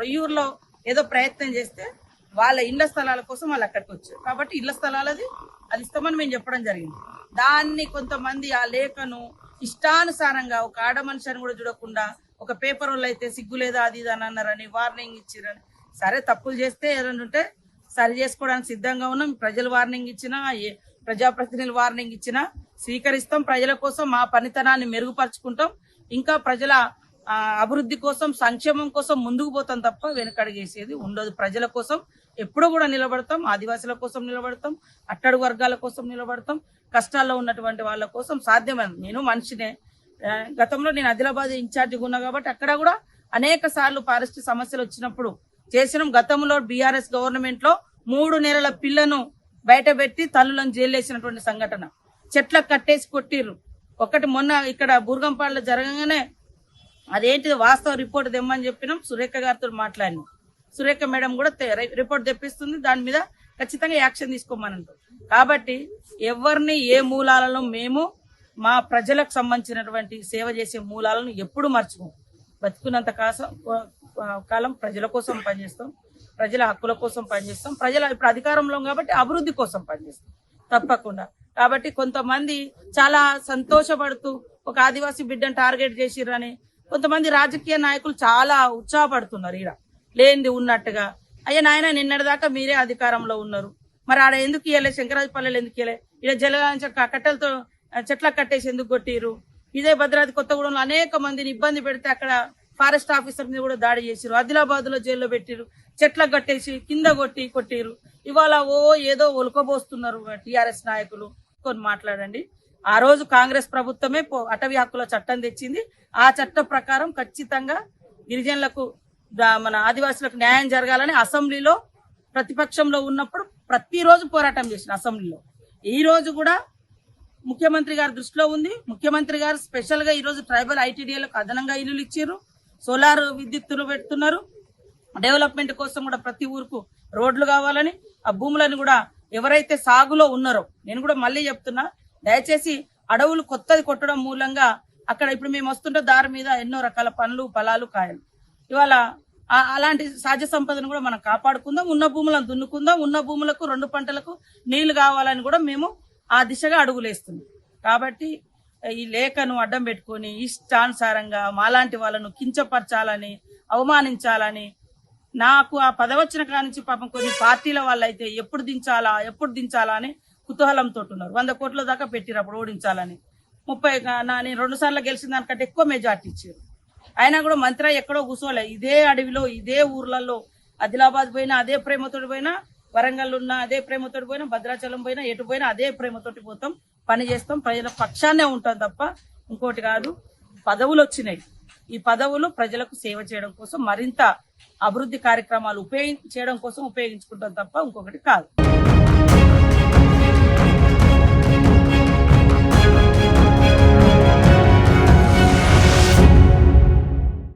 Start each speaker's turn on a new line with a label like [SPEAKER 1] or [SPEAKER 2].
[SPEAKER 1] రొయ్యూరులో ఏదో ప్రయత్నం చేస్తే వాళ్ళ ఇళ్ళ స్థలాల కోసం వాళ్ళు అక్కడికి వచ్చారు. కాబట్టి ఇళ్ళ స్థలాలది అది ఇస్తామని మేము చెప్పడం జరిగింది. దాన్ని కొంతమంది ఆ లేఖను ఇష్టానుసారంగా ఒక ఆడ మనిషి అని కూడా చూడకుండా ఒక పేపర్ వాళ్ళు అయితే సిగ్గు లేదా అది ఇది అని అన్నారని వార్నింగ్ ఇచ్చిరని సరే తప్పులు చేస్తే ఏదైనా ఉంటే సరి చేసుకోవడానికి సిద్ధంగా ఉన్నాం. ప్రజలు వార్నింగ్ ఇచ్చినా ఏ ప్రజాప్రతినిధులు వార్నింగ్ ఇచ్చినా స్వీకరిస్తాం. ప్రజల కోసం మా పనితనాన్ని మెరుగుపరుచుకుంటాం. ఇంకా ప్రజల అభివృద్ధి కోసం సంక్షేమం కోసం ముందుకు పోతాం తప్ప వెనకడిగేసేది ఉండదు. ప్రజల కోసం ఎప్పుడూ కూడా నిలబడతాం ఆదివాసుల కోసం నిలబడతాం అట్టడు వర్గాల కోసం నిలబడతాం కష్టాల్లో ఉన్నటువంటి వాళ్ళ కోసం సాధ్యమైన నేను మనిషినే. గతంలో నేను ఆదిలాబాద్ ఇన్ఛార్జిగా ఉన్నా కాబట్టి అక్కడ కూడా అనేక సార్లు ఫారెస్ట్ సమస్యలు వచ్చినప్పుడు చేసిన. గతంలో బీఆర్ఎస్ గవర్నమెంట్లో మూడు నెలల పిల్లను బయట పెట్టి తల్లులను జైలేసినటువంటి సంఘటన. చెట్లకు కట్టేసి కొట్టిర్రు. ఒకటి మొన్న ఇక్కడ బుర్గంపాడులో జరగగానే అదేంటిది వాస్తవ రిపోర్ట్ తెమ్మని చెప్పినాం సురేఖ గారితో మాట్లాడినాం. సురేఖ మేడం కూడా రిపోర్ట్ తెప్పిస్తుంది దాని మీద ఖచ్చితంగా యాక్షన్ తీసుకోమని అంటారు. కాబట్టి ఎవరిని ఏ మూలాలలో మేము మా ప్రజలకు సంబంధించినటువంటి సేవ చేసే మూలాలను ఎప్పుడు మర్చిపోం బతుకున్నంత కాసం కాలం ప్రజల కోసం పనిచేస్తాం ప్రజల హక్కుల కోసం పనిచేస్తాం ప్రజల ఇప్పుడు అధికారంలో కాబట్టి అభివృద్ధి కోసం పనిచేస్తాం. తప్పకుండా. కాబట్టి కొంతమంది చాలా సంతోషపడుతూ ఒక ఆదివాసీ బిడ్డను టార్గెట్ చేసిర్రని కొంతమంది రాజకీయ నాయకులు చాలా ఉత్సాహపడుతున్నారు ఈడ. లేనిది ఉన్నట్టుగా. అయ్యా నాయన నిన్నటిదాకా మీరే అధికారంలో ఉన్నారు. మరి ఆడ ఎందుకు ఇవ్వలే శంకరాజపల్లెలు ఎందుకు ఇవ్వలే ఇక్కడ జలగాంచ కట్టెలతో చెట్లకు కట్టేసి ఎందుకు కొట్టిరు ఇదే భద్రాద్రి కొత్తగూడెంలో అనేక మందిని ఇబ్బంది పెడితే అక్కడ ఫారెస్ట్ ఆఫీసర్ మీద కూడా దాడి చేసిరు ఆదిలాబాద్లో జైల్లో పెట్టిరు చెట్లకు కట్టేసి కింద కొట్టి కొట్టిరు ఇవాళ ఓ ఏదో ఒలుకబోస్తున్నారు టిఆర్ఎస్ నాయకులు. కొన్ని మాట్లాడండి. ఆ రోజు కాంగ్రెస్ ప్రభుత్వమే పో- అటవీ హక్కుల చట్టం తెచ్చింది. ఆ చట్టం ప్రకారం ఖచ్చితంగా గిరిజనులకు మన ఆదివాసులకు న్యాయం జరగాలని అసెంబ్లీలో ప్రతిపక్షంలో ఉన్నప్పుడు ప్రతిరోజు పోరాటం చేసిన అసెంబ్లీలో. ఈ రోజు కూడా ముఖ్యమంత్రి గారి దృష్టిలో ఉంది. ముఖ్యమంత్రి గారు స్పెషల్గా ఈరోజు ట్రైబల్ ఐటీడీఏలకు అదనంగా ఇల్లులు ఇచ్చారు. సోలార్ విద్యుత్తులు పెడుతున్నారు. డెవలప్మెంట్ కోసం కూడా ప్రతి ఊరుకు రోడ్లు కావాలని ఆ భూములను కూడా ఎవరైతే సాగులో ఉన్నారో నేను కూడా మళ్ళీ చెప్తున్నా దయచేసి అడవులు కొత్తది కొట్టడం మూలంగా అక్కడ ఇప్పుడు మేము వస్తుంటే దారి మీద ఎన్నో రకాల పండ్లు ఫలాలు కాయలు. ఇవాళ అలాంటి సహజ సంపదను కూడా మనం కాపాడుకుందాం. ఉన్న భూములను దున్నుకుందాం. ఉన్న భూములకు రెండు పంటలకు నీళ్ళు కావాలని కూడా మేము ఆ దిశగా అడుగులేస్తున్నాం. కాబట్టి ఈ లేఖను అడ్డం పెట్టుకొని ఇష్టానుసారంగా మాలాంటి వాళ్ళను కించపరచాలని అవమానించాలని నాకు ఆ పదవచ్చిన కానించి పాపం కొన్ని పార్టీల వాళ్ళైతే ఎప్పుడు దించాలా ఎప్పుడు దించాలా అని కుతూహలంతో ఉన్నారు వంద కోట్ల దాకా పెట్టిరు అప్పుడు ఓడించాలని. ముప్పై నా నేను రెండు సార్లు గెలిచిన దానికంటే ఎక్కువ మెజార్టీ ఇచ్చారు అయినా కూడా మంత్రి ఎక్కడో కూర్చోలే ఇదే అడవిలో ఇదే ఊర్లలో ఆదిలాబాద్ పోయినా అదే ప్రేమతోటి పోయినా వరంగల్ ఉన్న అదే ప్రేమతోటి పోయినా భద్రాచలం పోయినా ఎటు పోయినా అదే ప్రేమతోటి పోతాం పని చేస్తాం ప్రజల పక్షాన్నే ఉంటాం తప్ప ఇంకోటి కాదు. పదవులు వచ్చినాయి. ఈ పదవులు ప్రజలకు సేవ చేయడం కోసం మరింత అభివృద్ధి కార్యక్రమాలు ఉపయోగించడం చేయడం కోసం ఉపయోగించుకుంటాం తప్ప ఇంకొకటి కాదు.